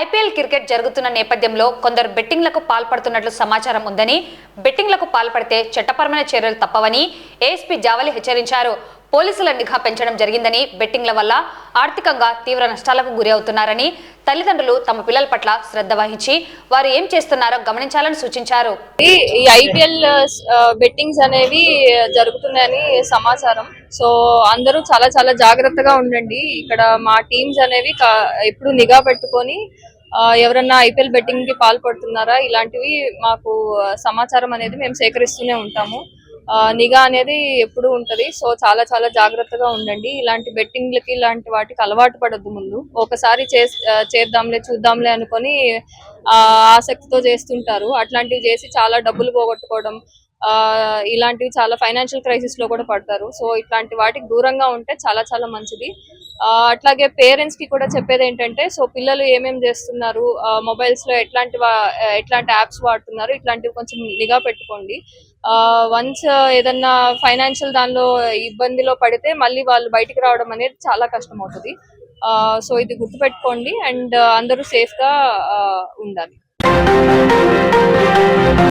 IPL cricket జరుగుతున్న నేపథ్యంలో కొందరు బెట్టింగ్లకు పాల్పడుతున్నట్లు సమాచారం ఉందని బెట్టింగ్లకు పాల్పడితే చట్టపరమైన చర్యలు తప్పవని ఏఎస్పీ జావలి హెచ్చరించారు. పోలీసుల నిఘా పెంచడం జరిగిందని బెట్టింగ్ల వల్ల ఆర్థికంగా తీవ్ర నష్టాలకు గురి అవుతున్నారని తల్లిదండ్రులు తమ పిల్లల పట్ల శ్రద్ధ వహించి వారు ఏం చేస్తున్నారో గమనించాలని సూచించారు. ఈ ఐపీఎల్ బెట్టింగ్స్ అనేవి జరుగుతున్నాయని సమాచారం. సో అందరూ చాలా చాలా జాగ్రత్తగా ఉండండి. ఇక్కడ మా టీమ్స్ అనేవి ఎప్పుడు నిఘా పెట్టుకొని ఎవరన్నా ఐపీఎల్ బెట్టింగ్కి పాల్పడుతున్నారా? ఇలాంటివి మాకు సమాచారం అనేది మేము సేకరిస్తూనే ఉంటాము. ఆ, నిఘా అనేది ఎప్పుడు ఉంటది. సో చాలా చాలా జాగ్రత్తగా ఉండండి. ఇలాంటి బెట్టింగ్లకి ఇలాంటి వాటికి అలవాటు పడద్దు ముందు. ఒకసారి చేద్దాంలే చూద్దాంలే అనుకొని ఆ, ఆసక్తితో చేస్తుంటారు. అట్లాంటివి చేసి చాలా డబ్బులు పోగొట్టుకోవడం ఆ, ఇలాంటివి చాలా ఫైనాన్షియల్ క్రైసిస్లో కూడా పడతారు. సో ఇట్లాంటి వాటికి దూరంగా ఉంటే చాలా చాలా మంచిది. అట్లాగే పేరెంట్స్కి కూడా చెప్పేది ఏంటంటే సో పిల్లలు ఏమేం చేస్తున్నారు? మొబైల్స్లో ఎట్లాంటి ఎట్లాంటి యాప్స్ వాడుతున్నారు? ఇట్లాంటివి కొంచెం నిఘా పెట్టుకోండి. వన్స్ ఏదన్నా ఫైనాన్షియల్ దానిలో ఇబ్బందిలో పడితే మళ్ళీ వాళ్ళు బయటికి రావడం అనేది చాలా కష్టం అవుతుంది సో ఇది గుర్తుపెట్టుకోండి అండ్ అందరూ సేఫ్గా ఉండాలి.